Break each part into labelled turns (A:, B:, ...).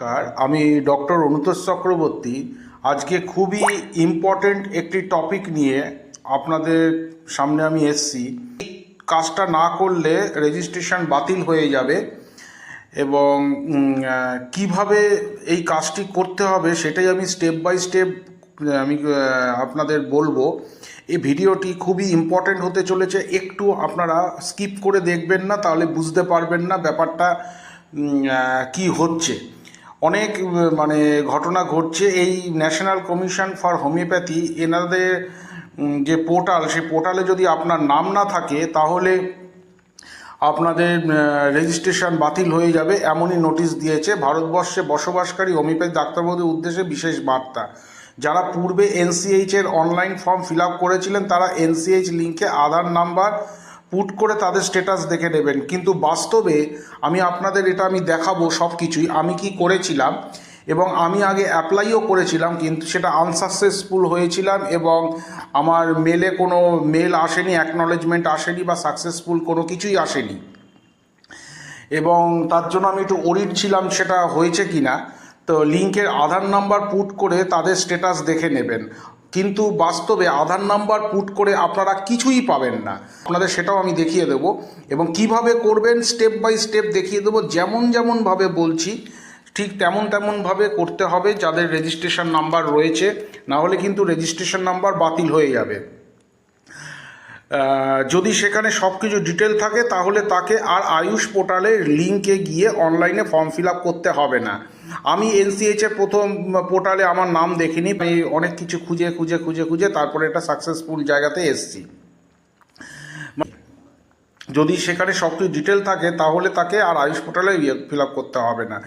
A: নমস্কার, আমি ডক্টর অনুতোষ চক্রবর্তী। আজকে খুবই ইম্পর্ট্যান্ট একটি টপিক নিয়ে আপনাদের সামনে আমি এসছি। কাজটা না করলে রেজিস্ট্রেশন বাতিল হয়ে যাবে এবং কীভাবে এই কাজটি করতে হবে সেটাই আমি স্টেপ বাই স্টেপ আমি আপনাদের বলব। এই ভিডিওটি খুবই ইম্পর্ট্যান্ট হতে চলেছে। একটু আপনারা স্কিপ করে দেখবেন না, তাহলে বুঝতে পারবেন না ব্যাপারটা কি হচ্ছে। অনেক মানে ঘটনা ঘটছে। এই ন্যাশনাল কমিশন ফর হোমিওপ্যাথি এনাদের যে পোর্টাল, সেই পোর্টালে যদি আপনার নাম না থাকে, তাহলে আপনাদের রেজিস্ট্রেশন বাতিল হয়ে যাবে, এমনই নোটিশ দিয়েছে ভারতবর্ষে বসবাসকারী হোমিওপ্যাথি ডাক্তারবাবুদের উদ্দেশ্যে বিশেষ বার্তা। যারা পূর্বে এনসিএইচ এর অনলাইন ফর্ম ফিল আপ করেছিলেন, তারা এনসিএইচ লিঙ্কে আধার নাম্বার পুট করে তাদের স্ট্যাটাস দেখে নেবেন। কিন্তু বাস্তবে আমি আপনাদের এটা আমি দেখাবো সব কিছুই আমি কি করেছিলাম এবং আমি আগে অ্যাপ্লাইও করেছিলাম, কিন্তু সেটা আনসাকসেসফুল হয়েছিলাম এবং আমার মেলে কোনো মেল আসেনি অ্যাকনলেজমেন্ট আসেনি বা সাকসেসফুল কোনো কিছুই আসেনি। এবং তার জন্য আমি একটু ওরিড ছিলাম সেটা হয়েছে কি না তো লিঙ্কের আধার নাম্বার পুট করে তাদের স্ট্যাটাস দেখে নেবেন। কিন্তু বাস্তবে আধার নাম্বার পুট করে আপনারা কিছুই পাবেন না। আপনাদের সেটাও আমি দেখিয়ে দেব এবং কীভাবে করবেন স্টেপ বাই স্টেপ দেখিয়ে দেবো। যেমন যেমনভাবে বলছি, ঠিক তেমন তেমনভাবে করতে হবে যাদের রেজিস্ট্রেশন নাম্বার রয়েছে। না হলে কিন্তু রেজিস্ট্রেশন নাম্বার বাতিল হয়ে যাবে। যদি সেখানে সব কিছু ডিটেল থাকে তাহলে তাকে আর আয়ুষ পোর্টালের লিঙ্কে গিয়ে অনলাইনে ফর্ম ফিল করতে হবে না। আমি এনসিএইচ এর প্রথম পোর্টালে আমার নাম দেখিনি, আমি অনেক কিছু খুঁজে খুঁজে খুঁজে খুঁজে তারপরে এটা সাকসেসফুল জায়গাতে এসছি। যদি সেখানে সব কিছু ডিটেল থাকে, তাহলে তাকে আর আয়ুষ পোর্টালে ফিল আপ করতে হবে না।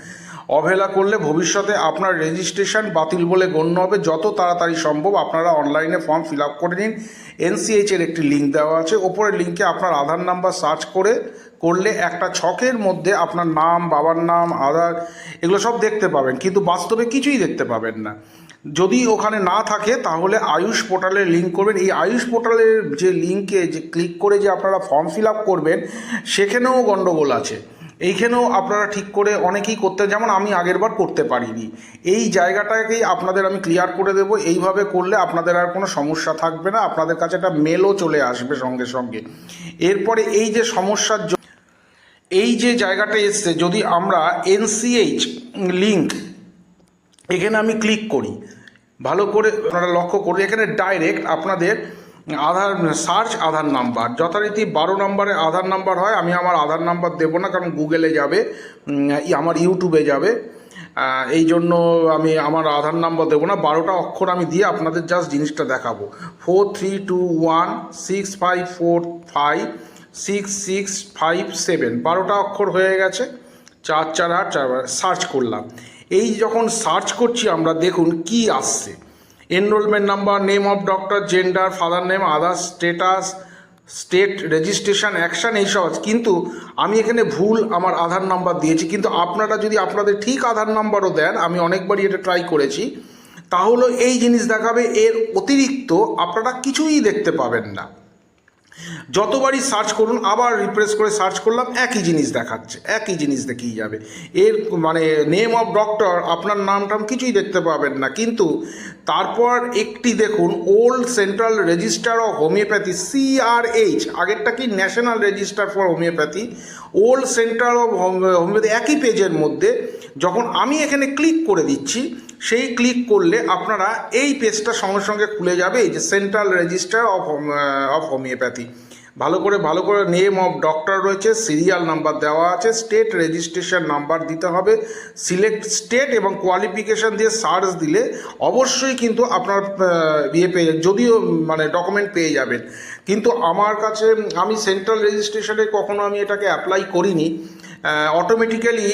A: অবহেলা করলে ভবিষ্যতে আপনার রেজিস্ট্রেশন বাতিল বলে গণ্য হবে। যত তাড়াতাড়ি সম্ভব আপনারা অনলাইনে ফর্ম ফিল আপ করে নিন। এনসিএইচ এর একটি লিঙ্ক দেওয়া আছে। ওপরের লিঙ্কে আপনার আধার নাম্বার সার্চ করে, করলে একটা ছকের মধ্যে আপনার নাম, বাবার নাম, আধার এগুলো সব দেখতে পাবেন। কিন্তু বাস্তবে কিছুই দেখতে পাবেন না। যদি ওখানে না থাকে, তাহলে আয়ুষ পোর্টালে লিঙ্ক করবেন। এই আয়ুষ পোর্টালের যে লিঙ্কে যে ক্লিক করে যে আপনারা ফর্ম ফিল আপ করবেন, সেখানেও গণ্ডগোল আছে। এইখানেও আপনারা ঠিক করে অনেকেই করতে যেমন আমি আগেরবার করতে পারিনি। এই জায়গাটাকেই আপনাদের আমি ক্লিয়ার করে দেবো। এইভাবে করলে আপনাদের আর কোনো সমস্যা থাকবে না। আপনাদের কাছে একটা মেলও চলে আসবে সঙ্গে সঙ্গে। এরপরে এই যে সমস্যার এই যে জায়গাটা এসছে, যদি আমরা এনসিএইচ লিঙ্ক এখানে আমি ক্লিক করি। ভালো করে আপনারা লক্ষ্য করুন, এখানে ডাইরেক্ট আপনাদের আধার সার্চ আধার নাম্বার যথারীতি বারো নম্বরে আধার নাম্বার হয়, আমি আমার আধার নাম্বার দেবো না, কারণ গুগলে যাবে আমার ইউটিউবে যাবে। এই জন্য আমি আমার আধার নাম্বার দেবো না। বারোটা অক্ষর আমি দিয়ে আপনাদের জাস্ট জিনিসটা দেখাবো। Four three two one six five four five six six five seven বারোটা অক্ষর হয়ে গেছে, চার চার আট চার সার্চ করলাম। এই যখন সার্চ করছি, আমরা দেখুন কি আসছে। Enrolment number name of doctor gender father name other status state registration action এইসব কিন্তু আমি এখানে ভুল আমার আধার নাম্বার দিয়েছি। কিন্তু আপনারা যদি আপনাদের ঠিক আধার নাম্বারও দেন, আমি অনেকবারই এটা ট্রাই করেছি, তাহলে এই জিনিস দেখাবে। এর অতিরিক্ত আপনারা কিছুই দেখতে পাবেন না। যতবারই সার্চ করুন, আবার রিপ্রেস করে সার্চ করলাম, একই জিনিস দেখাচ্ছে, একই জিনিস দেখিয়ে যাবে। এর মানে নেম অফ ডক্টর আপনার নাম টাম কিছুই দেখতে পাবেন না। কিন্তু তারপর একটি দেখুন old central register of homoeopathy CRH আগেরটা কি? National register for homoeopathy old central of homoeopathy একই পেজের মধ্যে যখন আমি এখানে ক্লিক করে দিচ্ছি সেই ক্লিক করলে আপনারা এই পেজটা সঙ্গে সঙ্গে খুলে যাবে যে central register of of homoeopathy ভালো করে ভালো করে নেম অফ ডক্টর রয়েছে সিরিয়াল নাম্বার দেওয়া আছে স্টেট রেজিস্ট্রেশন নাম্বার দিতে হবে সিলেক্ট স্টেট এবং কোয়ালিফিকেশান দিয়ে সার্চ দিলে অবশ্যই কিন্তু আপনার ইয়ে পেয়ে, যদিও মানে ডকুমেন্ট পেয়ে যাবেন। কিন্তু আমার কাছে, আমি সেন্ট্রাল রেজিস্ট্রেশনে কখনো আমি এটাকে অ্যাপ্লাই করিনি। অটোমেটিক্যালি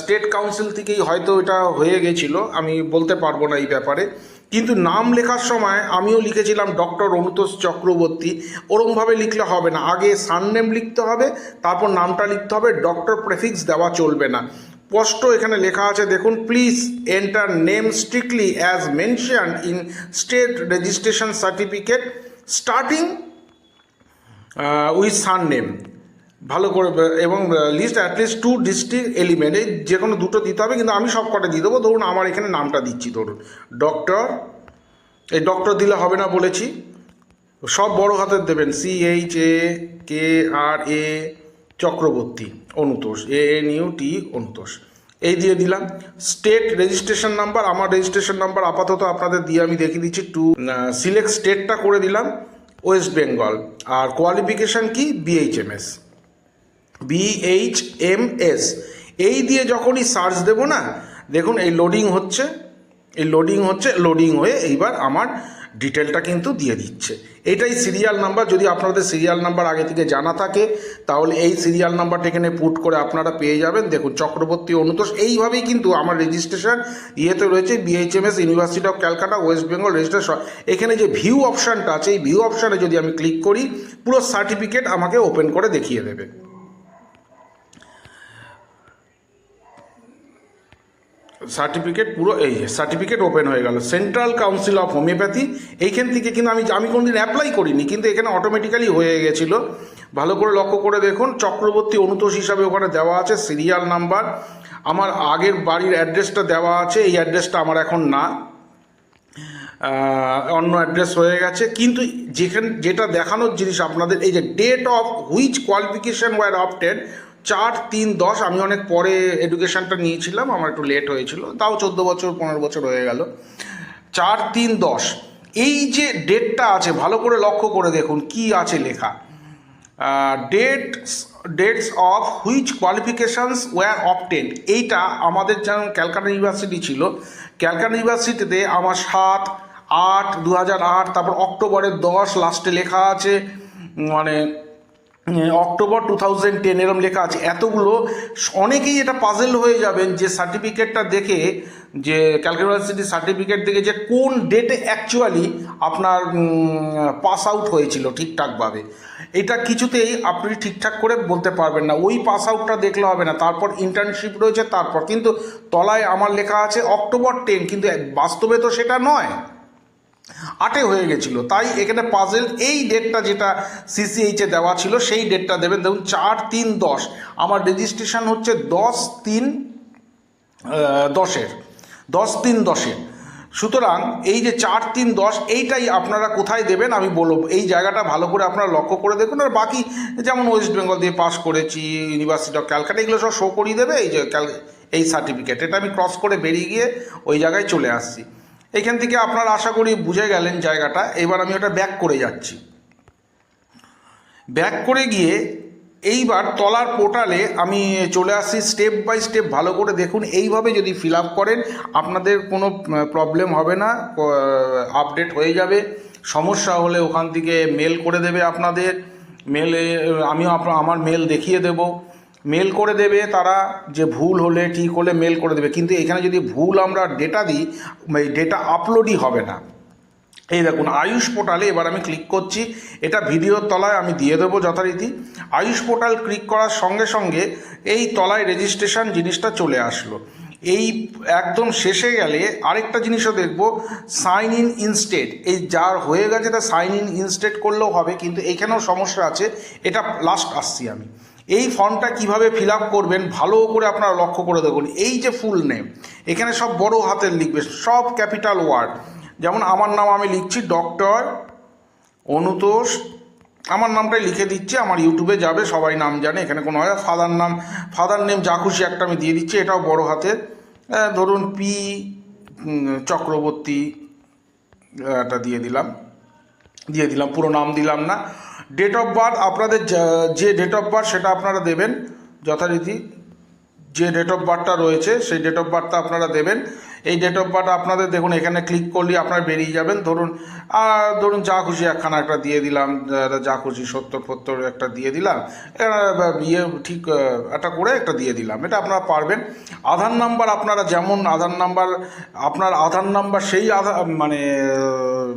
A: স্টেট কাউন্সিল থেকেই হয়তো এটা হয়ে গেছিল, আমি বলতে পারব না এই ব্যাপারে। কিন্তু নাম লেখার সময় আমিও লিখেছিলাম ডক্টর অনুতোষ চক্রবর্তী, ওরমভাবে লিখলে হবে না। আগে সারনেম লিখতে হবে, তারপর নামটা লিখতে হবে ডক্টর প্রেফিক্স দেওয়া চলবে না। স্পষ্ট এখানে লেখা আছে, দেখুন please enter name strictly as mention in state registration certificate starting with surname ভালো করে, এবং list at least two district element এই যে কোনো দুটো দিতে হবে, কিন্তু আমি সব কটা দিয়ে দেবো। ধরুন, আমার এখানে নামটা দিচ্ছি, ধরুন। ডক্টর এই ডক্টর দিলে হবে না বলেছি। সব বড় হাতের দেবেন। C H A K R A Chakraborty, Anutosh. A N U T Anutosh. এই দিয়ে দিলাম। স্টেট রেজিস্ট্রেশন নাম্বার আমার রেজিস্ট্রেশন নাম্বার আপাতত আপনাদের দিয়ে আমি দেখিয়ে দিচ্ছি। টু সিলেক্ট স্টেটটা করে দিলাম। ওয়েস্ট বেঙ্গল আর কোয়ালিফিকেশান কি? বিএইচএমএস বিএইচ এম এস এই দিয়ে যখনই সার্চ দেব না, দেখুন এই লোডিং হচ্ছে, এই লোডিং হচ্ছে লোডিং হয়ে এইবার আমার ডিটেলটা কিন্তু দিয়ে দিচ্ছে। এটাই সিরিয়াল নাম্বার যদি আপনাদের সিরিয়াল নাম্বার আগে থেকে জানা থাকে, তাহলে এই সিরিয়াল নাম্বারটা এখানে পুট করে আপনারা পেয়ে যাবেন। দেখুন, চক্রবর্তী অনুতোষ, এইভাবেই কিন্তু আমার রেজিস্ট্রেশন ইয়েতে রয়েছে BHMS university of Calcutta West Bengal registration এখানে যে ভিউ অপশানটা আছে, এই ভিউ অপশানে যদি আমি ক্লিক করি, পুরো সার্টিফিকেট আমাকে ওপেন করে দেখিয়ে দেবে। সার্টিফিকেট পুরো এই সার্টিফিকেট ওপেন হয়ে গেল। সেন্ট্রাল কাউন্সিল অফ হোমিওপ্যাথি এইখান থেকে কিন্তু আমি আমি কোনোদিন অ্যাপ্লাই করিনি, কিন্তু এখানে অটোমেটিক্যালি হয়ে গেছিল। ভালো করে লক্ষ্য করে দেখুন, চক্রবর্তী অনুতোষ হিসাবে ওখানে দেওয়া আছে সিরিয়াল নাম্বার আমার আগের বাড়ির অ্যাড্রেসটা দেওয়া আছে, এই অ্যাড্রেসটা আমার এখন না। অন্য অ্যাড্রেস হয়ে গেছে। কিন্তু যেখানে যেটা দেখানোর জিনিস আপনাদের, এই যে date of which qualification were opted চার, তিন, দশ, আমি অনেক পরে এডুকেশনটা নিয়েছিলাম, আমার একটু লেট হয়েছিল, তাও চোদ্দ বছর, পনেরো বছর হয়ে গেল। চার, তিন, দশ, এই যে ডেটটা আছে, ভালো করে লক্ষ্য করে দেখুন কি আছে লেখা। Dates dates of which qualifications were opted এইটা আমাদের যেমন ক্যালকাটা ইউনিভার্সিটি ছিল। ক্যালকাটা ইউনিভার্সিটিতে আমার সাত, আট দু আট, তারপর অক্টোবরের দশ লাস্টে লেখা আছে মানে অক্টোবর টু থাউজেন্ড টেন এরম লেখা আছে। এতগুলো, অনেকেই এটা পাজেল হয়ে যাবেন যে সার্টিফিকেটটা দেখে, যে ক্যালকাটা সার্টিফিকেট দেখে যে কোন ডেটে অ্যাকচুয়ালি আপনার পাস আউট হয়েছিল ঠিকঠাকভাবে। এটা কিছুতেই আপনি ঠিকঠাক করে বলতে পারবেন না। ওই পাস আউটটা দেখলে হবে না। তারপর ইন্টার্নশিপ রয়েছে, তারপর। কিন্তু তলায় আমার লেখা আছে অক্টোবর টেন কিন্তু বাস্তবে তো সেটা নয়। আটে হয়ে গেছিল। তাই এখানে পাজেল এই ডেটটা যেটা সিসিএইচে দেওয়া ছিল, সেই ডেটটা দেবেন। দেখুন, চার, তিন, দশ। আমার রেজিস্ট্রেশন হচ্ছে দশ, তিন দশের। দশ, তিন, দশের। সুতরাং এই যে চার, তিন, দশ, এইটাই আপনারা কোথায় দেবেন আমি বলব। এই জায়গাটা ভালো করে আপনারা লক্ষ্য করে দেখুন। আর বাকি যেমন ওয়েস্ট বেঙ্গল দিয়ে পাস করেছি ইউনিভার্সিটি অফ ক্যালকাটা এগুলো সব শো করিয়ে দেবে। এই যে এই সার্টিফিকেট এটা আমি ক্রস করে বেরিয়ে গিয়ে ওই জায়গায় চলে আসছি। এখান থেকে আপনারা আশা করি বুঝে গেলেন জায়গাটা। এবার আমি ওটা ব্যাক করে যাচ্ছি। ব্যাক করে গিয়ে এইবার তলার পোর্টালে আমি চলে আসছি স্টেপ বাই স্টেপ ভালো করে দেখুন। এইভাবে যদি ফিল আপ করেন, আপনাদের কোনো প্রবলেম হবে না। আপডেট হয়ে যাবে। সমস্যা হলে ওখান থেকে মেল করে দেবে আপনাদের। মেলে আমিও আমার মেল দেখিয়ে দেব। মেল করে দেবে, তারা যে ভুল হলে, ঠিক হলে মেল করে দেবে। কিন্তু এখানে যদি ভুল আমরা ডেটা দিই ডেটা আপলোডই হবে না। এই দেখুন, আয়ুষ পোর্টালে এবার আমি ক্লিক করছি। এটা ভিডিওর তলায় আমি দিয়ে দেবো যথারীতি। আয়ুষ পোর্টাল ক্লিক করার সঙ্গে সঙ্গে এই তলায় রেজিস্ট্রেশন জিনিসটা চলে আসলো। এই একদম শেষে গেলে আরেকটা জিনিসও দেখব সাইন ইন ইনস্টেট এই যার হয়ে গেছে, তা সাইন ইন ইনস্টেট করলেও হবে, কিন্তু এখানেও সমস্যা আছে। এটা লাস্ট আসছি আমি। এই ফর্মটা কীভাবে ফিল করবেন ভালো করে আপনারা লক্ষ্য করে দেখুন। এই যে ফুল নেম এখানে সব বড় হাতের লিখবে সব ক্যাপিটাল ওয়ার্ড যেমন আমার নাম আমি লিখছি ডক্টর অনুতোষ। আমার নামটাই লিখে দিচ্ছি আমার ইউটিউবে যাবে সবাই নাম জানে এখানে কোনো হয় ফাদার নাম ফাদার নেম যা খুশি একটা আমি দিয়ে দিচ্ছি এটাও বড় আহ, ধরুন পি চক্রবর্তী এটা দিয়ে দিলাম। দিয়ে দিলাম পুরো নাম দিলাম না। ডেট অফ বার্থ আপনাদের যা- ডেট অফ বার্থ সেটা আপনারা দেবেন, যথারীতি যে ডেট অফ বার্থটা রয়েছে, সেই ডেট অফ বার্থটা আপনারা দেবেন। এই ডেট অফ বার্থ আপনাদের দেখুন, এখানে ক্লিক করলে আপনারা বেরিয়ে যাবেন। ধরুন ধরুন যা খুশি একখানা একটা দিয়ে দিলাম যা খুশি সত্তর ফত্তর একটা দিয়ে দিলাম ইয়ে ঠিক একটা করে একটা দিয়ে দিলাম। এটা আপনারা পারবেন। আধার নাম্বার আপনারা যেমন আধার নাম্বার আপনার আধার নাম্বার সেই আধার মানে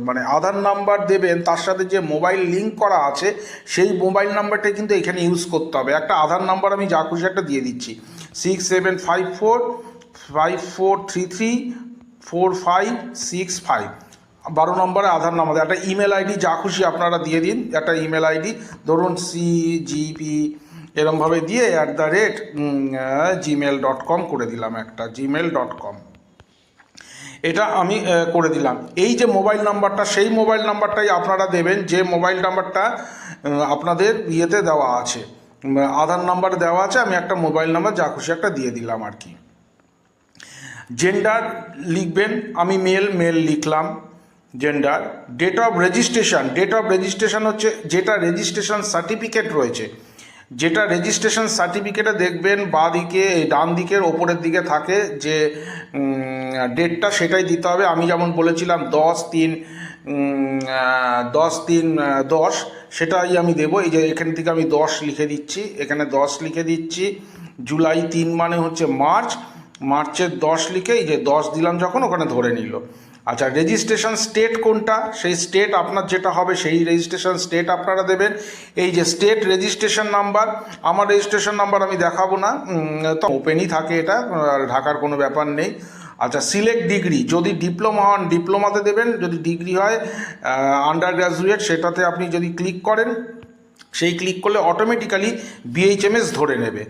A: মানে আধার নাম্বার দেবেন, তার সাথে যে মোবাইল লিঙ্ক করা আছে, সেই মোবাইল নাম্বারটা কিন্তু এখানে ইউজ করতে হবে। একটা আধার নাম্বার আমি যা খুশি একটা দিয়ে দিচ্ছি। Six seven five four five four three three four five six five বারো নম্বরে আধার নাম্বার। একটা ইমেল আইডি যা খুশি আপনারা দিয়ে দিন। একটা ইমেল আইডি ধরুন সি জিপি এরমভাবে দিয়ে at the rate Gmail dot com করে দিলাম একটা জিমেল ডট কম এটা আমি করে দিলাম। এই যে মোবাইল নাম্বারটা সেই মোবাইল নাম্বারটাই আপনারা দেবেন। যে মোবাইল নাম্বারটা আপনাদের ইয়েতে দেওয়া আছে, আধার নাম্বার দেওয়া আছে, আমি একটা মোবাইল নাম্বার যা খুশি একটা দিয়ে দিলাম আর কি। জেন্ডার লিখবেন, আমি মেল মেল লিখলাম gender date of registration date of registration হচ্ছে যেটা রেজিস্ট্রেশন সার্টিফিকেট রয়েছে। যেটা রেজিস্ট্রেশন সার্টিফিকেটে দেখবেন বাঁ দিকে, ডান দিকের, ওপরের দিকে থাকে যে ডেটটা সেটাই দিতে হবে। আমি যেমন বলেছিলাম, দশ, তিন দশ তিন দশ, সেটাই আমি দেবো। এই যে এখান থেকে আমি দশ লিখে দিচ্ছি, এখানে দশ লিখে দিচ্ছি। জুলাই তিন মানে হচ্ছে মার্চ মার্চের দশ লিখে এই যে দশ দিলাম যখন ওখানে ধরে নিল। আচ্ছা রেজিস্ট্রেশন স্টেট কোনটা? সেই স্টেট আপনার যেটা হবে, সেই রেজিস্ট্রেশন স্টেট আপনারা দেবেন। এই যে স্টেট রেজিস্ট্রেশন নাম্বার আমার রেজিস্ট্রেশন নাম্বার আমি দেখাবো না। তো ওপেনই থাকে এটা ঢাকার কোনো ব্যাপার নেই। আচ্ছা সিলেক্ট ডিগ্রি যদি ডিপ্লোমা হন ডিপ্লোমাতে দেবেন, যদি ডিগ্রি হয় আন্ডার গ্রাজুয়েট সেটাতে আপনি যদি ক্লিক করেন সেই ক্লিক করলে অটোমেটিক্যালি বিএইচএমএস ধরে নেবে।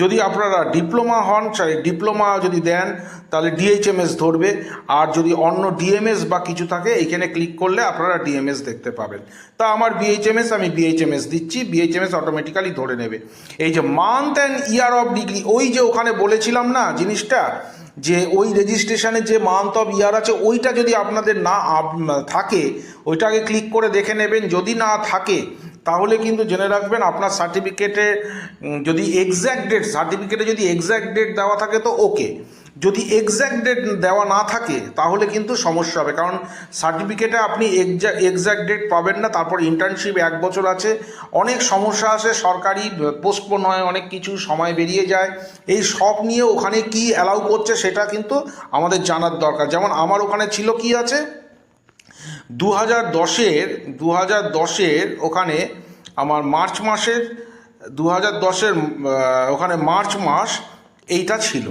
A: যদি আপনারা ডিপ্লোমা হন সরি ডিপ্লোমা যদি দেন, তাহলে ডিএইচএমএস ধরবে। আর যদি অন্য ডিএমএস বা কিছু থাকে এইখানে ক্লিক করলে আপনারা ডিএমএস দেখতে পাবেন। তা আমার বিএইচএমএস আমি বিএইচএমএস দিচ্ছি বিএইচএমএস অটোমেটিক্যালি ধরে নেবে। এই যে month and year of degree ওই যে ওখানে বলেছিলাম না জিনিসটা, যে ওই রেজিস্ট্রেশনে যে মান্থ অফ ইয়ার আছে, ওইটা যদি আপনাদের না থাকে, ওইটাকে ক্লিক করে দেখে নেবেন। যদি না থাকে তাহলে কিন্তু জেনে রাখবেন আপনার সার্টিফিকেটে যদি এক্স্যাক্ট ডেট সার্টিফিকেটে যদি এক্স্যাক্ট ডেট দেওয়া থাকে তো ওকে যদি এক্স্যাক্ট ডেট দেওয়া না থাকে, তাহলে কিন্তু সমস্যা হবে। কারণ সার্টিফিকেটে আপনি এক্স্যাক্ট ডেট পাবেন না, তারপর ইন্টার্নশিপ এক বছর আছে, অনেক সমস্যা আসে সরকারি পোস্টপোন হয়, অনেক কিছু সময় বেরিয়ে যায়। এই সব নিয়ে ওখানে কি অ্যালাউ করছে সেটা কিন্তু আমাদের জানার দরকার। যেমন আমার ওখানে ছিল কি আছে? দু হাজার দশের দু হাজার দশের ওখানে আমার মার্চ মাসের দু হাজার দশের ওখানে মার্চ মাস এইটা ছিল।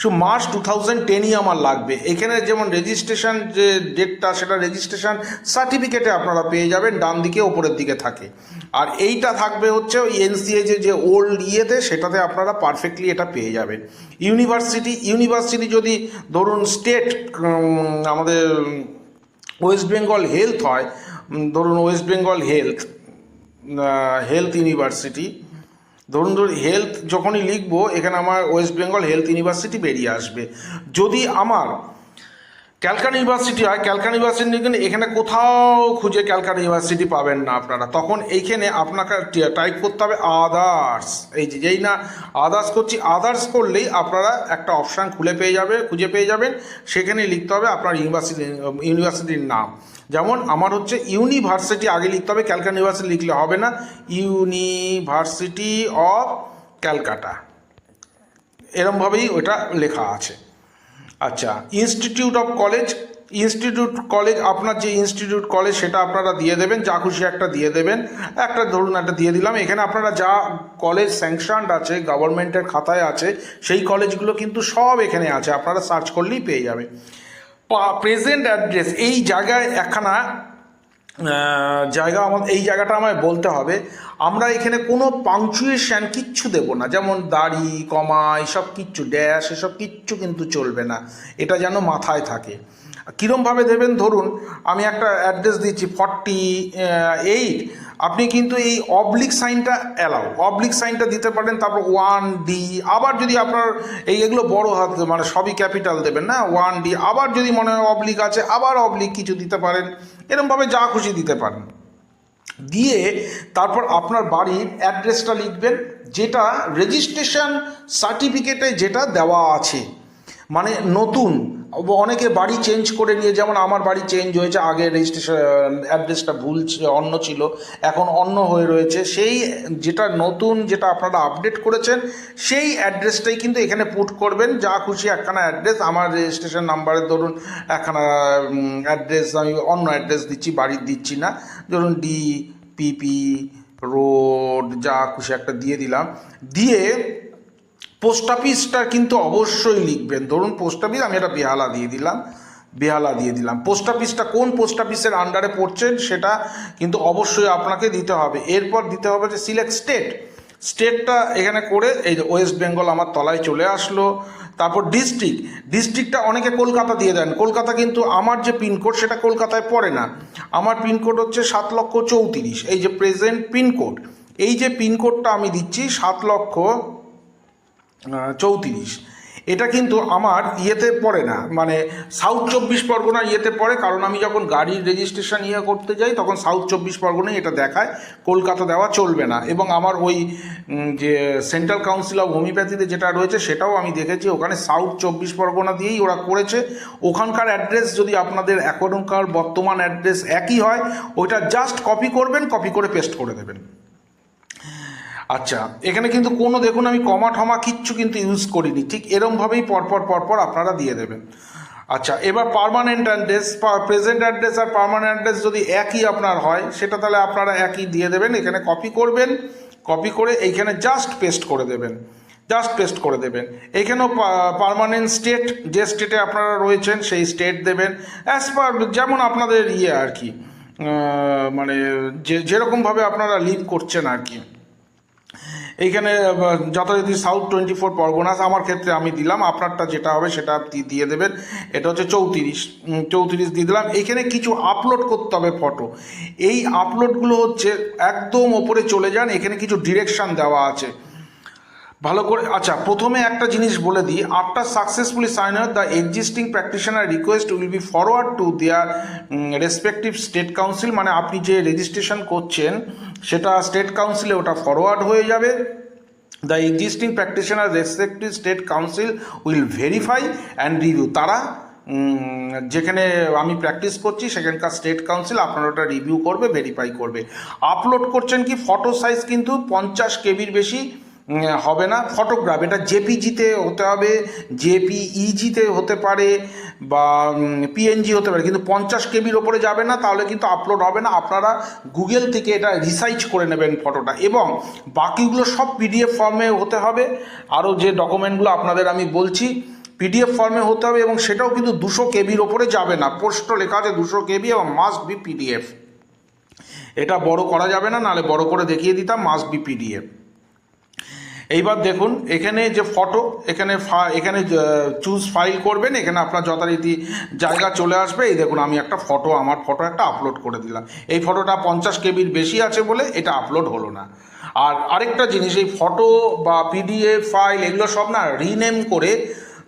A: সো মার্চ টু থাউজেন্ড টেনই আমার লাগবে। এখানে যেমন রেজিস্ট্রেশন যে ডেটটা সেটা রেজিস্ট্রেশন সার্টিফিকেটে আপনারা পেয়ে যাবেন, ডান দিকে, ওপরের দিকে থাকে। আর এইটা থাকবে হচ্ছে ওই এনসিএ যে যে ওল্ড ইয়েতে, সেটাতে আপনারা পারফেক্টলি এটা পেয়ে যাবেন। ইউনিভার্সিটি ইউনিভার্সিটি যদি ধরুন স্টেট আমাদের ওয়েস্ট বেঙ্গল হেলথ হয় ধরুন West Bengal health health university ধরুন ধরুন হেলথ যখনই লিখব, এখানে আমার ওয়েস্ট বেঙ্গল হেলথ ইউনিভার্সিটি বেরিয়ে আসবে। যদি আমার ক্যালকাটা ইউনিভার্সিটি হয়, ক্যালকাটা ইউনিভার্সিটি কিন্তু এখানে কোথাও খুঁজে ক্যালকাটা ইউনিভার্সিটি পাবেন না আপনারা। তখন এইখানে আপনাকে টাইপ করতে হবে আদার্স এই যে, যেই না আদার্স করছি আদার্স করলেই আপনারা একটা অপশান খুলে পেয়ে যাবে, খুঁজে পেয়ে যাবেন। সেখানে লিখতে হবে আপনার ইউনিভার্সিটি, ইউনিভার্সিটির নাম। যেমন আমার হচ্ছে ইউনিভার্সিটি আগে লিখতে হবে, ক্যালকাটা ইউনিভার্সিটি লিখলে হবে না। University of Calcutta. এরমভাবেই ওটা লেখা আছে। আচ্ছা institute of college institute college আপনার যে ইনস্টিটিউট কলেজ সেটা আপনারা দিয়ে দেবেন, যা খুশি একটা দিয়ে দেবেন। একটা ধরুন, একটা দিয়ে দিলাম। এখানে আপনারা যা কলেজ স্যাংশনড আছে গভর্নমেন্টের খাতায় আছে, সেই কলেজগুলো কিন্তু সব এখানে আছে। আপনারা সার্চ করলেই পেয়ে যাবে প্রেজেন্ট অ্যাড্রেস এই জায়গায় একখানা জায়গা আমার এই জায়গাটা আমায় বলতে হবে। আমরা এখানে কোনো পাংচুয়েশন কিচ্ছু দেব না। যেমন দাড়ি কমা এসব কিচ্ছু ড্যাশ এসব কিচ্ছু কিন্তু চলবে না। এটা যেন মাথায় থাকে। কীরমভাবে দেবেন? ধরুন, আমি একটা অ্যাড্রেস দিচ্ছি ফর্টি এইট আপনি কিন্তু এই অবলিক সাইনটা অ্যালাউ অবলিক সাইনটা দিতে পারেন, তারপর ওয়ান ডি আবার যদি আপনার এই এগুলো বড় হাত মানে সবই ক্যাপিটাল দেবেন না? ওয়ান ডি আবার যদি মনে হয় অবলিক আছে, আবার অবলিক কিছু দিতে পারেন। এরমভাবে যা খুশি দিতে পারেন। দিয়ে তারপর আপনার বাড়ির অ্যাড্রেসটা লিখবেন যেটা রেজিস্ট্রেশন সার্টিফিকেটে যেটা দেওয়া আছে। মানে নতুন। অনেকে বাড়ি চেঞ্জ করে নিয়ে, যেমন আমার বাড়ি চেঞ্জ হয়েছে, আগে রেজিস্ট্রেশন অ্যাড্রেসটা ভুল ছিল- অন্য ছিল, এখন অন্য হয়ে রয়েছে। সেই যেটা নতুন, যেটা আপনারা আপডেট করেছেন, সেই অ্যাড্রেসটাই কিন্তু এখানে পুট করবেন। যা খুশি একখানা অ্যাড্রেস আমার রেজিস্ট্রেশন নাম্বারের ধরুন একখানা অ্যাড্রেস আমি অন্য অ্যাড্রেস দিচ্ছি বাড়ির দিচ্ছি না। ধরুন ডি পিপি রোড যা খুশি একটা দিয়ে দিলাম। দিয়ে পোস্ট অফিসটা কিন্তু অবশ্যই লিখবেন। ধরুন পোস্ট অফিস আমি এটা বেহালা দিয়ে দিলাম, বেহালা দিয়ে দিলাম। পোস্ট অফিসটা কোন পোস্ট অফিসের আন্ডারে পড়ছেন সেটা কিন্তু অবশ্যই আপনাকে দিতে হবে। এরপর দিতে হবে যে সিলেক্ট স্টেট স্টেটটা এখানে করে এই যে ওয়েস্ট বেঙ্গল আমার তলায় চলে আসলো। তারপর ডিস্ট্রিক্ট ডিস্ট্রিক্টটা অনেকে কলকাতা দিয়ে দেন। কলকাতা কিন্তু আমার যে পিনকোড সেটা কলকাতায় পড়ে না। আমার পিনকোড হচ্ছে সাত লক্ষ চৌত্রিশ। এই যে প্রেজেন্ট পিনকোড এই যে পিনকোডটা আমি দিচ্ছি সাত লক্ষ চৌত্রিশ। এটা কিন্তু আমার ইয়েতে পড়ে না। মানে সাউথ চব্বিশ পরগনা ইয়েতে পড়ে, কারণ আমি যখন গাড়ির রেজিস্ট্রেশন ইয়ে করতে যাই, তখন সাউথ চব্বিশ পরগনায় এটা দেখায়। কলকাতা দেওয়া চলবে না। এবং আমার ওই যে সেন্ট্রাল কাউন্সিল অফ হোমিওপ্যাথিতে যেটা রয়েছে, সেটাও আমি দেখেছি। ওখানে সাউথ চব্বিশ পরগনা দিয়েই ওরা করেছে। ওখানকার অ্যাড্রেস যদি আপনাদের এখনকার বর্তমান অ্যাড্রেস একই হয়, ওইটা জাস্ট কপি করবেন কপি করে পেস্ট করে দেবেন। আচ্ছা এখানে কিন্তু কোনো, দেখুন আমি কমা ঠমা কিচ্ছু কিন্তু ইউজ করিনি, ঠিক এরমভাবেই পরপর পরপর আপনারা দিয়ে দেবেন। আচ্ছা এবার পার্মানেন্ট অ্যাড্রেস প্রেজেন্ট অ্যাড্রেস আর পারমানেন্ট অ্যাড্রেস যদি একই আপনার হয়, সেটা তাহলে আপনারা একই দিয়ে দেবেন, এখানে কপি করবেন কপি করে এইখানে জাস্ট পেস্ট করে দেবেন জাস্ট পেস্ট করে দেবেন। এইখানেও পারমানেন্ট স্টেট যে স্টেটে আপনারা রয়েছেন, সেই স্টেট দেবেন অ্যাজ পার যেমন আপনাদের ইয়ে আর কি মানে যে, যেরকমভাবে আপনারা লিভ করছেন আর কি। এইখানে যথাযথি সাউথ টোয়েন্টি ফোর পরগনাস আমার ক্ষেত্রে আমি দিলাম, আপনারটা যেটা হবে সেটা দিয়ে দেবেন। এটা হচ্ছে চৌত্রিশ চৌত্রিশ দিয়ে দিলাম। এখানে কিছু আপলোড করতে হবে ফটো এই আপলোডগুলো হচ্ছে একদম ওপরে চলে যান, এখানে কিছু ডিরেকশান দেওয়া আছে। ভালো করে আচ্ছা প্রথমে একটা জিনিস বলে দিই। After successfully sign up the existing practitioner request will be forward to their respective state council মানে আপনি যে রেজিস্ট্রেশন করছেন, সেটা স্টেট কাউন্সিলে ওটা ফরওয়ার্ড হয়ে যাবে। The existing practitioner respective state council will verify and review তারা যেখানে আমি প্র্যাকটিস করছি, সেখানকার স্টেট কাউন্সিল আপনার ওটা রিভিউ করবে ভেরিফাই করবে। আপলোড করছেন কি? ফটো সাইজ কিন্তু পঞ্চাশ কেবির বেশি। হবে না। ফটোগ্রাফ এটা জেপিজিতে হতে হবে জেপিইজিতে হতে পারে বা পিএনজি হতে পারে। কিন্তু পঞ্চাশ কেবির ওপরে যাবে না, তাহলে কিন্তু আপলোড হবে না। আপনারা গুগল থেকে এটা রিসার্চ করে নেবেন ফটোটা এবং বাকিগুলো সব পিডিএফ ফর্মে হতে হবে। আরও যে ডকুমেন্টগুলো আপনাদের আমি বলছি পিডিএফ ফর্মে হতে হবে এবং সেটাও কিন্তু দুশো কেবির ওপরে যাবে না। পোস্ট লেখা আছে দুশো কেবি এবং মাস্ট বি পিডিএফ এটা বড় করা যাবে না, নাহলে বড় করে দেখিয়ে দিতাম মাস্ট বি পিডিএফ এইবার দেখুন, এখানে যে ফটো এখানে এখানে চুজ ফাইল করবেন, এখানে আপনার যথারীতি জায়গা চলে আসবে। এই দেখুন, আমি একটা ফটো আমার ফটো একটা আপলোড করে দিলাম। এই ফটোটা পঞ্চাশ কেবির বেশি আছে বলে এটা আপলোড হলো না। আর আরেকটা জিনিস, এই ফটো বা পিডিএফ ফাইল এগুলো সব না রিনেম করে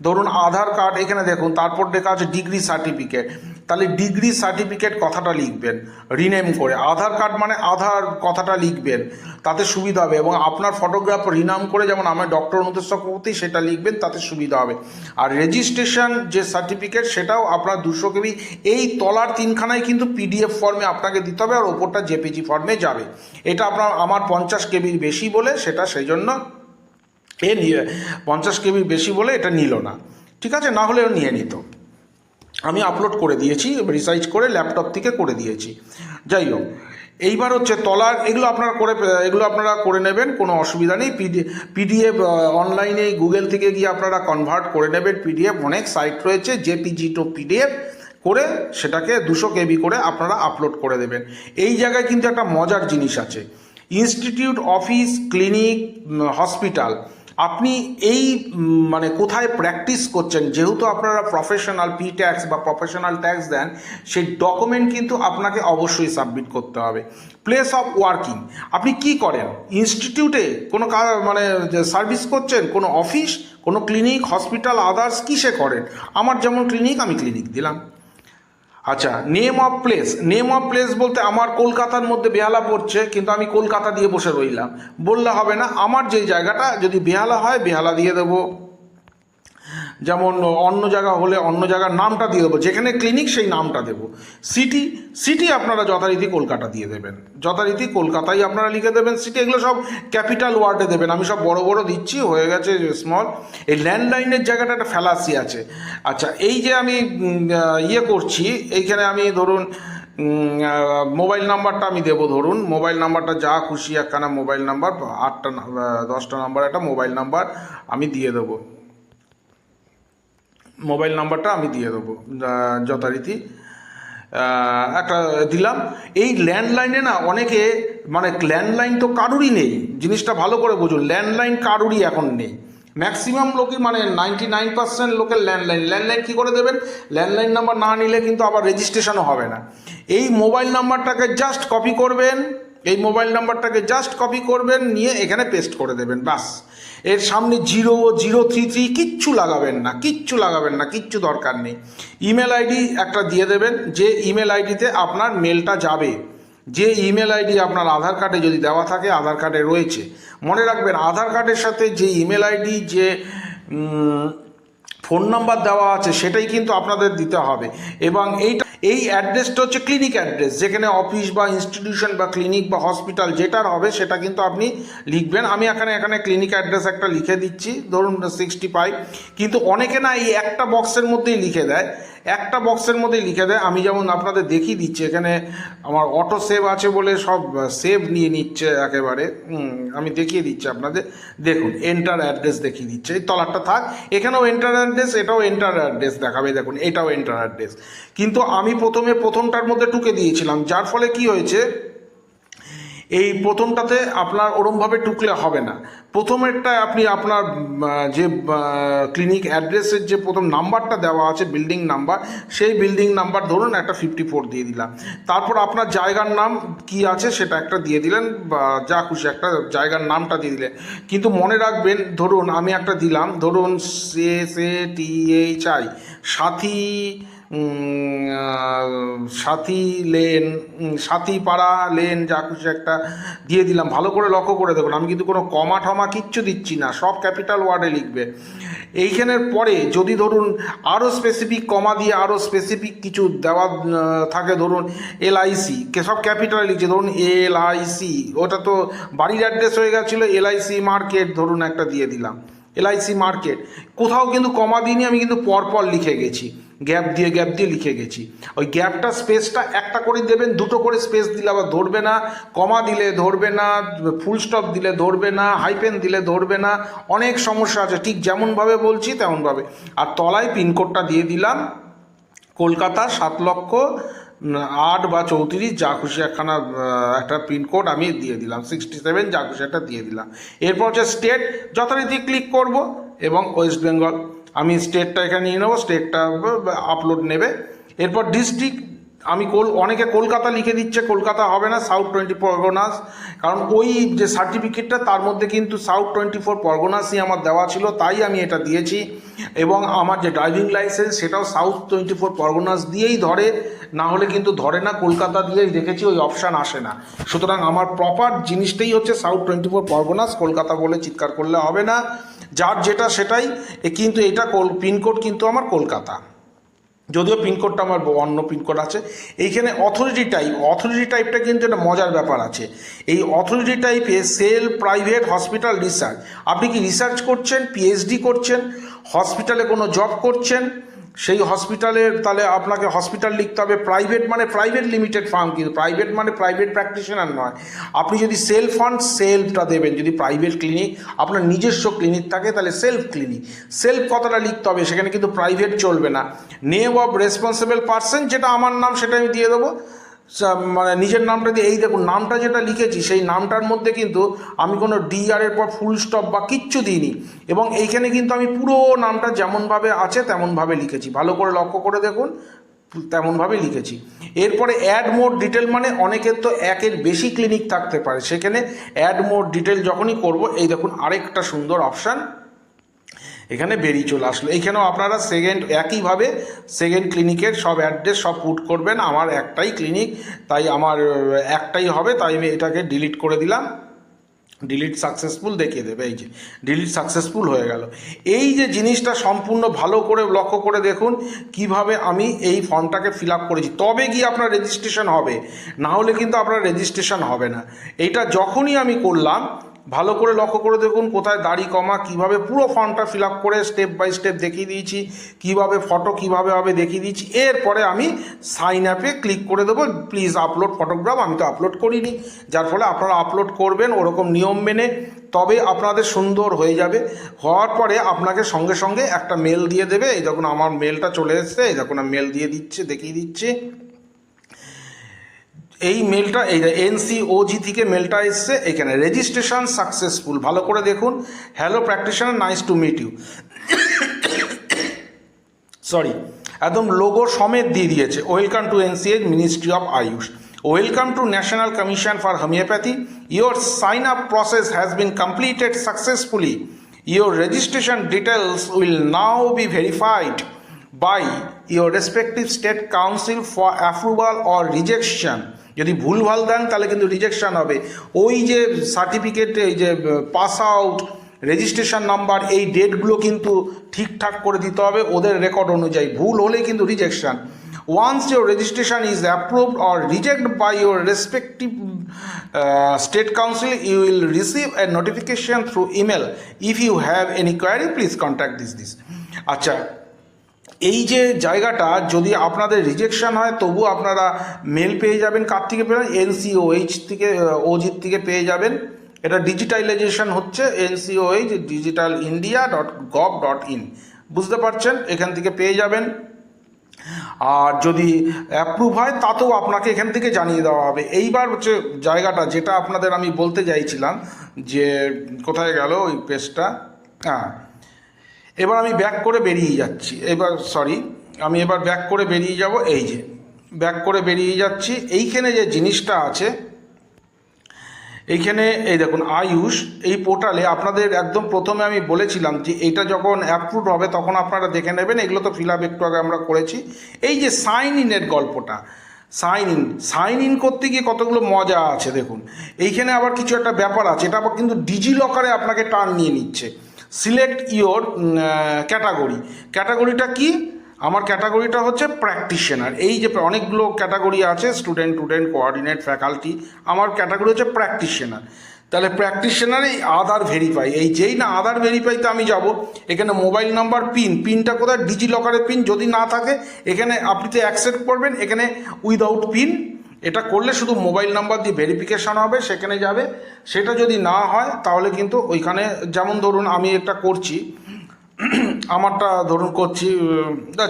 A: ধরুন আধার কার্ড এখানে দেখুন, তারপর লেখা আছে ডিগ্রি সার্টিফিকেট। তাহলে ডিগ্রি সার্টিফিকেট কথাটা লিখবেন, রিনেম করে। আধার কার্ড মানে আধার কথাটা লিখবেন, তাতে সুবিধা হবে। এবং আপনার ফটোগ্রাফ রিনাম করে যেমন আমার ডক্টর অনুদেশ চক্রবর্তী, সেটা লিখবেন, তাতে সুবিধা হবে। আর রেজিস্ট্রেশন যে সার্টিফিকেট, সেটাও আপনার দুশো কেবি, এই তলার তিনখানায় কিন্তু পিডিএফ ফর্মে আপনাকে দিতে হবে, আর ওপরটা জেপিজি ফর্মে যাবে। এটা আপনার আমার পঞ্চাশ কেবির বেশি বলে, সেটা সেই জন্য এ নিয়ে পঞ্চাশ কেবি বেশি বলে এটা নিল না। ঠিক আছে? না হলেও নিয়ে নিত। আমি আপলোড করে দিয়েছি রিসার্চ করে ল্যাপটপ থেকে করে দিয়েছি। যাই হোক, এইবার হচ্ছে তলার, এগুলো আপনারা করে, এগুলো আপনারা করে নেবেন, কোনো অসুবিধা নেই। পিডি, পিডিএফ অনলাইনে গুগল থেকে গিয়ে আপনারা কনভার্ট করে নেবেন। পিডিএফ অনেক সাইট রয়েছে, জেপিজি টু পিডিএফ করে সেটাকে দুশো কেবি করে আপনারা আপলোড করে দেবেন। এই জায়গায় কিন্তু একটা মজার জিনিস আছে। ইনস্টিটিউট অফিস ক্লিনিক হসপিটাল আপনি এই মানে কোথায় প্র্যাকটিস করছেন, যেহেতু আপনারা প্রফেশনাল পি ট্যাক্স বা প্রফেশনাল ট্যাক্স দেন, সেই ডকুমেন্ট কিন্তু আপনাকে অবশ্যই সাবমিট করতে হবে। প্লেস অফ ওয়ার্কিং আপনি কি করেন? ইনস্টিটিউটে কোনো মানে সার্ভিস করছেন, কোনো অফিস কোনো ক্লিনিক হসপিটাল আদার্স কিসে করেন? আমার যেমন ক্লিনিক আমি ক্লিনিক দিলাম। আচ্ছা name of place name of place বলতে আমার কলকাতার মধ্যে বেহালা পড়ছে, কিন্তু আমি কলকাতা দিয়ে বসে রইলাম। বললে হবে না, আমার যে জায়গাটা, যদি বেহালা হয়, বেহালা দিয়ে দেবো। যেমন অন্য জায়গা হলে অন্য জায়গার নামটা দিয়ে দেবো। যেখানে ক্লিনিক সেই নামটা দেবো। সিটি সিটি আপনারা যথারীতি কলকাতা দিয়ে দেবেন। যথারীতি কলকাতায় আপনারা লিখে দেবেন। সিটি এগুলো সব ক্যাপিটাল ওয়ার্ডে দেবেন। আমি সব বড় বড় দিচ্ছি, হয়ে গেছে স্মল এই ল্যান্ডলাইনের জায়গাটা একটা ফ্যালাসি আছে। আচ্ছা এই যে আমি ইয়ে করছি, এইখানে আমি ধরুন মোবাইল নাম্বারটা আমি দেবো ধরুন। মোবাইল নাম্বারটা যা খুশি একখানা মোবাইল নাম্বার আটটা দশটা নাম্বার একটা মোবাইল নাম্বার আমি দিয়ে দেবো। মোবাইল নাম্বারটা আমি দিয়ে দেবো যথারীতি। একটা দিলাম। এই ল্যান্ডলাইনে না অনেকে মানে ল্যান্ডলাইন তো কারুরই নেই, জিনিসটা ভালো করে বুঝুন, ল্যান্ডলাইন কারুরই এখন নেই। ম্যাক্সিমাম লোকই মানে নাইনটি নাইন পার্সেন্ট লোকের ল্যান্ডলাইন। ল্যান্ডলাইন কী করে দেবেন? ল্যান্ডলাইন নাম্বার না নিলে কিন্তু আবার রেজিস্ট্রেশনও হবে না। এই মোবাইল নাম্বারটাকে জাস্ট কপি করবেন, এই মোবাইল নাম্বারটাকে জাস্ট কপি করবেন, নিয়ে এখানে পেস্ট করে দেবেন বাস এর সামনে জিরো ও জিরো থ্রি থ্রি কিচ্ছু লাগাবেন না, কিচ্ছু লাগাবেন না, কিচ্ছু দরকার নেই। ইমেল আইডি একটা দিয়ে দেবেন, যে ইমেল আইডিতে আপনার মেলটা যাবে। যে ইমেল আইডি আপনার আধার কার্ডে যদি দেওয়া থাকে, আধার কার্ডে রয়েছে। মনে রাখবেন, আধার কার্ডের সাথে যে ইমেল আইডি, যে ফোন নাম্বার দেওয়া আছে, সেটাই কিন্তু আপনাদের দিতে হবে। এবং এইটা এই অ্যাড্রেসটা হচ্ছে ক্লিনিক অ্যাড্রেস, যেখানে অফিস বা ইনস্টিটিউশন বা ক্লিনিক বা হসপিটাল যেটার হবে, সেটা কিন্তু আপনি লিখবেন। আমি এখানে এখানে ক্লিনিক অ্যাড্রেস একটা লিখে দিচ্ছি, ধরুন সিক্সটি ফাইভ। কিন্তু অনেকে না এই একটা বক্সের মধ্যেই লিখে দেয়। একটা বক্সের মধ্যেই লিখে দেয়। আমি যেমন আপনাদের দেখিয়ে দিচ্ছি, এখানে আমার অটো সেভ আছে বলে সব সেভ নিয়ে নিচ্ছে একেবারে। আমি দেখিয়ে দিচ্ছি আপনাদের। দেখুন, এন্টার অ্যাড্রেস দেখিয়ে দিচ্ছে। এই তলারটা থাক। এখানেও এন্টার অ্যাড্রেস এটাও এন্টার অ্যাড্রেস দেখাবে, দেখুন, এটাও এন্টার অ্যাড্রেস কিন্তু আমি প্রথমে প্রথমটার মধ্যে টুকে দিয়েছিলাম, যার ফলে কি হয়েছে? এই প্রথমটাতে আপনার ওরমভাবে টুকলে হবে না। প্রথমেরটা আপনি আপনার যে ক্লিনিক অ্যাড্রেসের যে প্রথম নাম্বারটা দেওয়া আছে বিল্ডিং নাম্বার, সেই বিল্ডিং নাম্বার ধরুন একটা ফিফটি ফোর দিয়ে দিলাম। তারপর আপনার জায়গার নাম কি আছে সেটা একটা দিয়ে দিলেন, বা যা খুশি একটা জায়গার নামটা দিয়ে দিলেন। কিন্তু মনে রাখবেন, ধরুন আমি একটা দিলাম, ধরুন সে সে T H I Sathi Sathi lane সাথী পাড়া লেন যা কিছু একটা দিয়ে দিলাম। ভালো করে লক্ষ্য করে দেখুন, আমি কিন্তু কোনো কমা ঠমা কিচ্ছু দিচ্ছি না, সব ক্যাপিটাল ওয়ার্ডে লিখবে। এইখানের পরে যদি ধরুন আরও স্পেসিফিক কমা দিয়ে আরও স্পেসিফিক কিছু দেওয়া থাকে, ধরুন এলআইসি, কে সব ক্যাপিটালে লিখছে, ধরুন এলআইসি, ওটা তো বাড়ির অ্যাড্রেস হয়ে গেছিল, এলআইসি মার্কেট ধরুন একটা দিয়ে দিলাম। LIC market. কোথাও কিন্তু কমা দিইনি, আমি কিন্তু পরপর লিখে গেছি। গ্যাপ দিয়ে গ্যাপ দিয়ে লিখে গেছি। ওই গ্যাপটা, স্পেসটা একটা করে দেবেন, দুটো করে স্পেস দিলে আবার ধরবে না। কমা দিলে ধরবে না, ফুল স্টপ দিলে ধরবে না, হাইপেন দিলে ধরবে না। অনেক সমস্যা আছে, ঠিক যেমনভাবে বলছি তেমনভাবে। আর তলায় পিনকোডটা দিয়ে দিলাম, কলকাতা সাত লক্ষ আট বা চৌত্রিশ, যা খুশি একখানা একটা পিনকোড আমি দিয়ে দিলাম। সিক্সটি সেভেন যা খুশি একটা দিয়ে দিলাম। এরপর হচ্ছে স্টেট যথারীতি ক্লিক করব এবং ওয়েস্ট বেঙ্গল আমি স্টেটটা এখানে নিয়ে নেব স্টেটটা আপলোড নেবে। এরপর ডিস্ট্রিক্ট আমি কোল, অনেকে কলকাতা লিখে দিচ্ছে, কলকাতা হবে না সাউথ টোয়েন্টি ফোর পরগনাস। কারণ ওই যে সার্টিফিকেটটা তার মধ্যে কিন্তু সাউথ টোয়েন্টি ফোর পরগনাসই আমার দেওয়া ছিল, তাই আমি এটা দিয়েছি। এবং আমার যে ড্রাইভিং লাইসেন্স সেটাও সাউথ টোয়েন্টি ফোর পরগনাস দিয়েই ধরে, না হলে কিন্তু ধরে না, কলকাতা দিয়েই দেখেছি ওই অপশান আসে না। সুতরাং আমার প্রপার জিনিসটাই হচ্ছে South twenty four Parganas, Kolkata বলে চিৎকার করলে হবে না। যার যেটা সেটাই কিন্তু এটা পিনকোড কিন্তু আমার কলকাতা। যদিও পিনকোডটা আমার অন্য পিনকোড আছে। এইখানে অথরিটি টাইপ অথরিটি টাইপটা কিন্তু একটা মজার ব্যাপার আছে। এই অথরিটি টাইপে সেল প্রাইভেট হসপিটাল রিসার্চ আপনি কি রিসার্চ করছেন পিএইচডি করছেন হসপিটালে কোনো জব করছেন? সেই হসপিটালের তাহলে আপনাকে হসপিটাল লিখতে হবে প্রাইভেট মানে প্রাইভেট লিমিটেড ফার্ম কিন্তু প্রাইভেট মানে প্রাইভেট প্র্যাকটিশনার নয়। আপনি যদি সেলফ ফান্ড সেলফটা দেবেন, যদি প্রাইভেট ক্লিনিক আপনার নিজস্ব ক্লিনিক থাকে, তাহলে সেলফ ক্লিনিক সেলফ কথাটা লিখতে হবে সেখানে কিন্তু প্রাইভেট চলবে না। নেম অফ রেসপন্সিবল পার্সন যেটা আমার নাম সেটা আমি দিয়ে দেবো। মানে নিজের নামটা দিয়ে, এই দেখুন, নামটা যেটা লিখেছি, সেই নামটার মধ্যে কিন্তু আমি কোনো ডিআর এর পর ফুল স্টপ বা কিচ্ছু দিইনি। এবং এইখানে কিন্তু আমি পুরো নামটা যেমনভাবে আছে, তেমনভাবে লিখেছি। ভালো করে লক্ষ্য করে দেখুন, তেমনভাবে লিখেছি। এরপরে অ্যাড মোড ডিটেল মানে অনেকের তো একের বেশি ক্লিনিক থাকতে পারে। সেখানে অ্যাড মোড ডিটেল যখনই করব, এই দেখুন, আরেকটা সুন্দর অপশান এখানে বেরিয়ে চলে আসলো। এখানেও আপনারা সেকেন্ড একইভাবে সেকেন্ড ক্লিনিকের সব অ্যাড্রেস সব পুট করবেন। আমার একটাই ক্লিনিক তাই আমার একটাই হবে, তাই আমি এটাকে ডিলিট করে দিলাম। ডিলিট সাকসেসফুল দেখিয়ে দেবে, এই যে ডিলিট সাকসেসফুল হয়ে গেল। এই যে জিনিসটা সম্পূর্ণ ভালো করে লক্ষ্য করে দেখুন, কীভাবে আমি এই ফর্মটাকে ফিল আপ করেছি। তবে গিয়ে আপনার রেজিস্ট্রেশন হবে, না হলে কিন্তু আপনার রেজিস্ট্রেশন হবে না। এইটা যখনই আমি করলাম ভালো করে লক্ষ্য করে দেখুন কোথায় দাড়ি কমা, কীভাবে পুরো ফর্মটা ফিল করে স্টেপ বাই স্টেপ দেখিয়ে দিয়েছি, কীভাবে ফটো কীভাবে হবে দেখিয়ে দিয়েছি। এরপরে আমি সাইন অ্যাপে ক্লিক করে দেবো প্লিজ আপলোড ফটোগ্রাফ আমি তো আপলোড করিনি। যার ফলে আপনারা আপলোড করবেন ওরকম নিয়ম মেনে, তবে আপনাদের সুন্দর হয়ে যাবে। হওয়ার পরে আপনাকে সঙ্গে সঙ্গে একটা মেল দিয়ে দেবে, এই যখন আমার মেলটা চলে এসছে, এই যখন আমি মেল দিয়ে দিচ্ছে, দেখিয়ে দিচ্ছি। এই মেলটা এই এনসিওজি থেকে মেলটা এসছে এখানে। রেজিস্ট্রেশন সাকসেসফুল ভালো করে দেখুন। Hello practitioner nice to meet you sorry একদম লোগো সমেত দিয়ে দিয়েছে। Welcome to NCH Ministry of Ayush welcome to National Commission for Homoeopathy your sign up process has been completed successfully your registration details will now be verified by your respective state council for approval or rejection যদি ভুলভাল দেন, তাহলে কিন্তু rejection হবে। ওই যে certificate এই যে pass out registration number এই ডেটগুলো কিন্তু ঠিকঠাক করে দিতে হবে। ওদের রেকর্ড অনুযায়ী ভুল হলে কিন্তু rejection once your registration is approved or reject by your respective state council you will receive a notification through email if you have any query please contact this this আচ্ছা এই যে জায়গাটা, যদি আপনাদের রিজেকশন হয়, তবু আপনারা মেল পেয়ে যাবেন কার থেকে পেয়ে এনসিওএইচ থেকে ওজির থেকে পেয়ে যাবেন। এটা ডিজিটালাইজেশন হচ্ছে NCOH digital India dot gov dot in বুঝতে পারছেন? এখান থেকে পেয়ে যাবেন। আর যদি অ্যাপ্রুভ হয়, তাতেও আপনাকে এখান থেকে জানিয়ে দেওয়া হবে। এইবার হচ্ছে জায়গাটা, যেটা আপনাদের আমি বলতে চাইছিলাম, যে কোথায় গেল ওই পেজটা হ্যাঁ এবার আমি ব্যাক করে বেরিয়ে যাচ্ছি। এবার সরি আমি এবার ব্যাক করে বেরিয়ে যাব এই যে। ব্যাক করে বেরিয়ে যাচ্ছি। এইখানে যে জিনিসটা আছে, এইখানে, এই দেখুন, আয়ুষ, এই পোর্টালে আপনাদের একদম প্রথমে আমি বলেছিলাম যে এটা যখন অ্যাপ্রুভ হবে, তখন আপনারা দেখে নেবেন। এগুলো তো ফিল আপ একটু আগে আমরা করেছি। এই যে সাইন ইনের গল্পটা সাইন ইন সাইন ইন করতে গিয়ে কতগুলো মজা আছে, দেখুন। এইখানে আবার কিছু একটা ব্যাপার আছে, এটা আবার কিন্তু ডিজি লকারে আপনাকে টার্ন নিয়ে নিচ্ছে। সিলেক্ট ইওর ক্যাটাগরি ক্যাটাগরিটা কি? আমার ক্যাটাগরিটা হচ্ছে প্র্যাকটিশনার এই যে অনেকগুলো ক্যাটাগরি আছে স্টুডেন্ট টুডেন্ট কোঅর্ডিনেট ফ্যাকাল্টি আমার ক্যাটাগরি হচ্ছে প্র্যাকটিশনার তাহলে প্র্যাকটিশনার আধার ভেরিফাই এই যেই না আধার ভেরিফাইতে আমি যাব, এখানে মোবাইল নাম্বার পিন পিনটা কোথায়? ডিজি লকারের পিন যদি না থাকে, এখানে আপনি তো অ্যাকসেপ্ট করবেন, এখানে উইদাউট পিন এটা করলে শুধু মোবাইল নাম্বার দিয়ে ভেরিফিকেশান হবে, সেখানে যাবে। সেটা যদি না হয়, তাহলে কিন্তু ওইখানে যেমন ধরুন আমি একটা করছি, আমারটা ধরুন করছি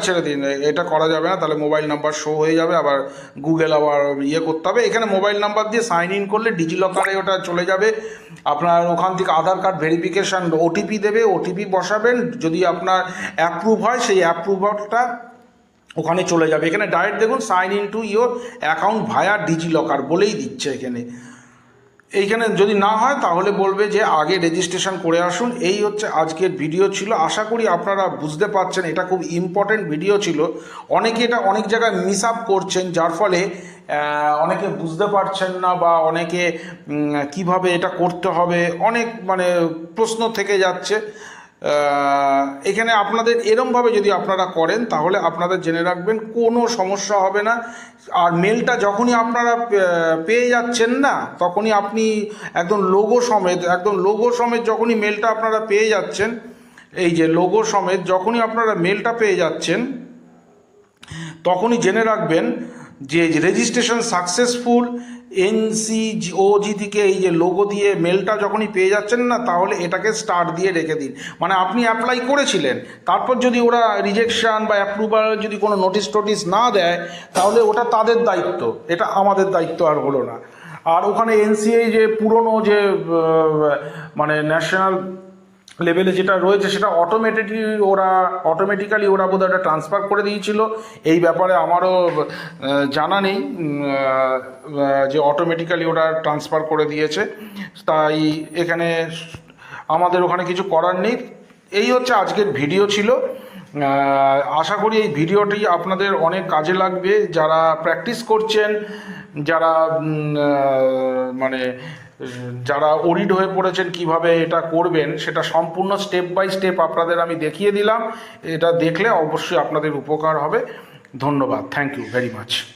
A: ছেড়ে দিন, এটা করা যাবে না, তাহলে মোবাইল নাম্বার শো হয়ে যাবে, আবার গুগল আবার ইয়ে করতে হবে। এখানে মোবাইল নাম্বার দিয়ে সাইন ইন করলে ডিজিলকারে ওটা চলে যাবে। আপনার ওখান থেকে আধার কার্ড ভেরিফিকেশান ওটিপি দেবে ওটিপি বসাবেন। যদি আপনার অ্যাপ্রুভ হয়, সেই অ্যাপ্রুভারটা ওখানে চলে যাবে। এখানে ডাইরেক্ট দেখুন sign in to your account via DigiLocker বলেই দিচ্ছে এখানে। এইখানে যদি না হয়, তাহলে বলবে যে আগে রেজিস্ট্রেশন করে আসুন। এই হচ্ছে আজকের ভিডিও ছিল। আশা করি আপনারা বুঝতে পারছেন, এটা খুব ইম্পর্টেন্ট ভিডিও ছিল। অনেকে এটা অনেক জায়গায় মিস আপ করছেন, যার ফলে অনেকে বুঝতে পারছেন না বা অনেকে কীভাবে এটা করতে হবে, অনেক মানে প্রশ্ন থেকে যাচ্ছে। এখানে আপনাদের এরমভাবে যদি আপনারা করেন, তাহলে আপনাদের জেনে রাখবেন কোনো সমস্যা হবে না। আর মেলটা যখনই আপনারা পেয়ে যাচ্ছেন না, তখনই আপনি একদম লোগো সমেত, একদম লোগো সমেত যখনই মেলটা আপনারা পেয়ে যাচ্ছেন, এই যে লোগো সমেত যখনই আপনারা মেলটা পেয়ে যাচ্ছেন, তখনই জেনে রাখবেন যে রেজিস্ট্রেশন সাকসেসফুল এনসিওজি থেকে এই যে লোগো দিয়ে মেলটা যখনই পেয়ে যাচ্ছেন না, তাহলে এটাকে স্টার দিয়ে রেখে দিন। মানে আপনি অ্যাপ্লাই করেছিলেন, তারপর যদি ওরা রিজেকশান বা অ্যাপ্রুভাল যদি কোনো নোটিশ টোটিস না দেয়, তাহলে ওটা তাদের দায়িত্ব। এটা আমাদের দায়িত্ব আর হলো না। আর ওখানে এনসিএ যে পুরনো যে মানে ন্যাশনাল লেভেলে যেটা রয়েছে সেটা অটোমেটিকলি ওরা অটোমেটিক্যালি ওরা বোধহয় ওটা ট্রান্সফার করে দিয়েছিল। এই ব্যাপারে আমারও জানা নেই। যে অটোমেটিক্যালি ওরা ট্রান্সফার করে দিয়েছে। তাই এখানে আমাদের ওখানে কিছু করার নেই। এই হচ্ছে আজকের ভিডিও ছিল। আশা করি এই ভিডিওটি আপনাদের অনেক কাজে লাগবে। যারা প্র্যাকটিস করছেন, যারা মানে যারা ওরিড হয়ে পড়েছেন কীভাবে এটা করবেন, সেটা সম্পূর্ণ স্টেপ বাই স্টেপ আপনাদের আমি দেখিয়ে দিলাম। এটা দেখলে অবশ্যই আপনাদের উপকার হবে। ধন্যবাদ। Thank you very much